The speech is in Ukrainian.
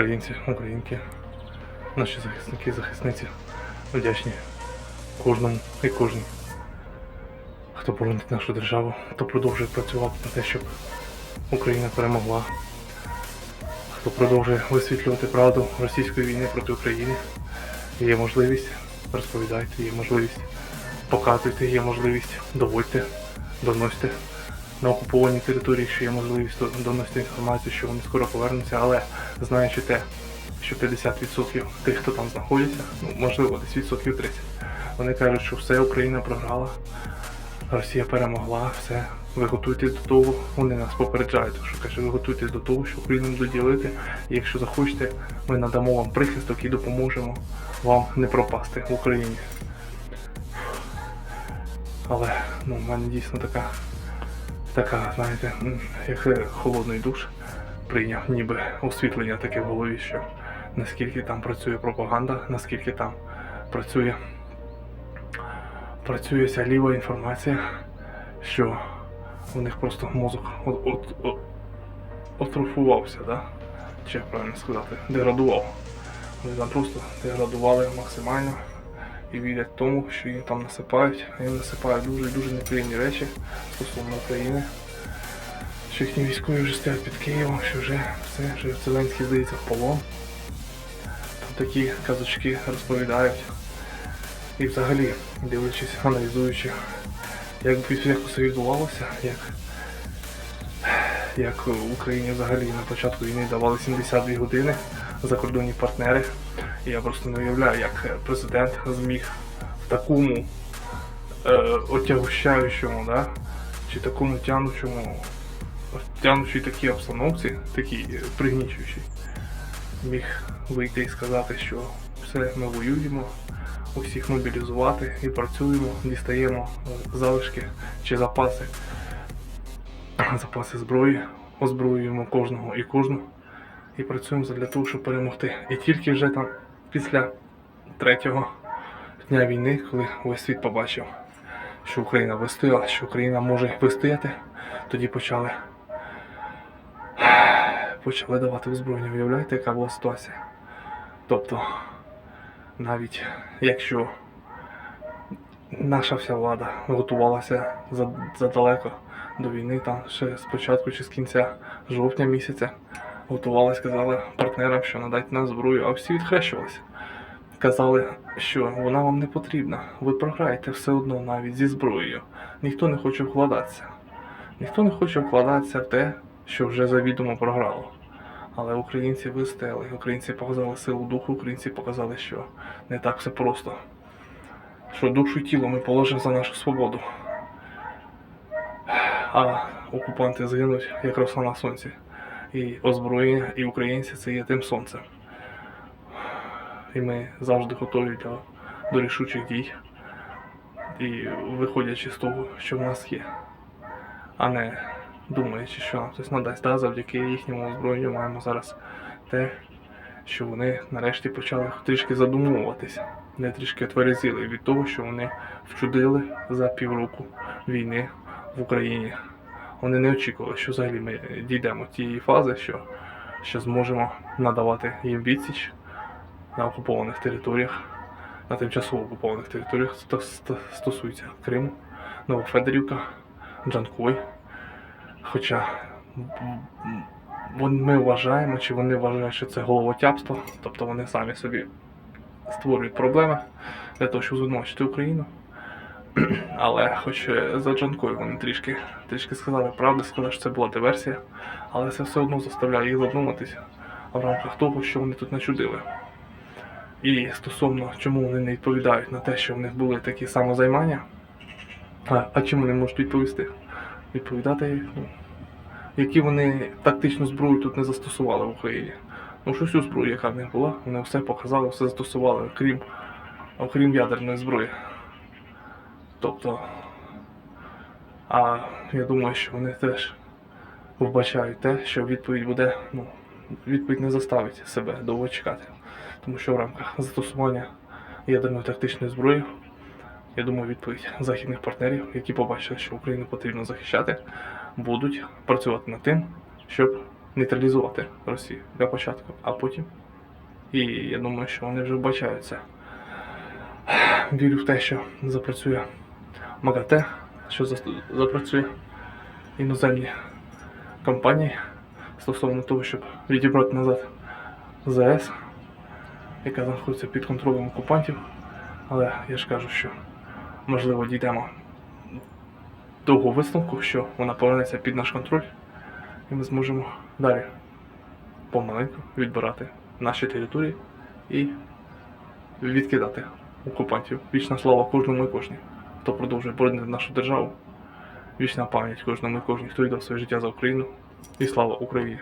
Українці, українки, наші захисники, захисниці вдячні кожному і кожній, хто боронить нашу державу, хто продовжує працювати на те, щоб Україна перемогла, хто продовжує висвітлювати правду російської війни проти України. Є можливість, розповідайте, є можливість, показуйте, є можливість, доводьте, доносьте на окупованій території, що є можливість до- доносити інформацію, що вони скоро повернуться, але знаючи те, що 50% тих, хто там знаходиться, ну можливо, десь відсотків 30, вони кажуть, що все Україна програла, Росія перемогла, все. Ви готуйтесь до того, вони нас попереджають, що каже, ви готуйтесь до того, що Україну будуть ділити. І якщо захочете, ми надамо вам прихисток і допоможемо вам не пропасти в Україні. Але ну, в мене дійсно така, така, знаєте, як холодний душ прийняв, ніби освітлення таке в голові, що наскільки там працює пропаганда, наскільки там працює, працює ця ліва інформація, що у них просто мозок от, от, от, отрофувався, да? чи правильно сказати, деградував. Вони там просто деградували максимально і вірять тому, що їм там насипають. Їм насипають дуже-дуже неприємні речі стосовно України. Що їхні військові вже стоять під Києвом, що вже все, що Зеленський здається в полон. Там такі казочки розповідають. І взагалі, дивлячись, аналізуючи, як все відбувалося, як, як в Україні взагалі на початку війни давали 72 години закордонні партнери. Я просто не уявляю, як президент зміг в такому е, отягощаючому, да? чи такому тянучому, тянучій такій обстановці, такій е, пригнічуючій, міг вийти і сказати, що все, ми воюємо, усіх мобілізувати і працюємо, дістаємо е, залишки чи запаси, запаси зброї, озброюємо кожного і кожну і працюємо для того, щоб перемогти. І тільки вже там після третього дня війни, коли весь світ побачив, що Україна вистояла, що Україна може вистояти, тоді почали, почали давати озброєння. Уявляєте, яка була ситуація? Тобто, навіть якщо наша вся влада готувалася за- задалеко до війни, там ще спочатку чи з кінця жовтня місяця, готувалися, казали партнерам, що надайте нам зброю, а всі відхрещувалися. Казали, що вона вам не потрібна. Ви програєте все одно навіть зі зброєю. Ніхто не хоче вкладатися. Ніхто не хоче вкладатися в те, що вже завідомо програло. Але українці вистояли, українці показали силу духу, українці показали, що не так все просто. Що душу і тіло ми положимо за нашу свободу. А окупанти згинуть як роса на сонці. І озброєння, і українці це є тим сонцем. І ми завжди готові до, до рішучих дій. І виходячи з того, що в нас є, а не думаючи, що нам хтось надасть. Да, завдяки їхньому озброєнню маємо зараз те, що вони нарешті почали трішки задумуватися, не трішки отверезіли від того, що вони вчудили за півроку війни в Україні. Вони не очікували, що взагалі ми дійдемо тієї фази, що, що зможемо надавати їм відсіч на окупованих територіях, на тимчасово окупованих територіях, стосується Криму, Новофедорівка, Джанкой. Хоча ми вважаємо, чи вони вважають, що це головотяпство, тобто вони самі собі створюють проблеми для того, щоб звинувачити Україну. Але хоч е, за Джанкою вони трішки, трішки сказали правду, сказали, що це була диверсія, але це все одно заставляє їх задуматися в рамках того, що вони тут начудили. І стосовно чому вони не відповідають на те, що в них були такі самозаймання, а, а чим вони можуть відповісти? Відповідати, ну, які вони тактичну зброю тут не застосували в Україні. Ну, що всю зброю, яка в них була, вони все показали, все застосували, окрім, окрім ядерної зброї. Тобто, а я думаю, що вони теж вбачають те, що відповідь буде, ну, відповідь не заставить себе довго чекати. Тому що в рамках застосування ядерної тактичної зброї, я думаю, відповідь західних партнерів, які побачили, що Україну потрібно захищати, будуть працювати над тим, щоб нейтралізувати Росію для початку, а потім. І я думаю, що вони вже вбачаються. Вірю в те, що запрацює МАГАТЕ, що запрацює іноземні компанії стосовно того, щоб відібрати назад ЗАЕС, яка знаходиться під контролем окупантів. Але я ж кажу, що можливо дійдемо до того висновку, що вона повернеться під наш контроль, і ми зможемо далі помаленьку відбирати наші території і відкидати окупантів. Вічна слава кожному і кожній, хто продовжує боронити нашу державу. Вічна пам'ять кожному і кожній, хто віддав своє життя за Україну. І слава Україні!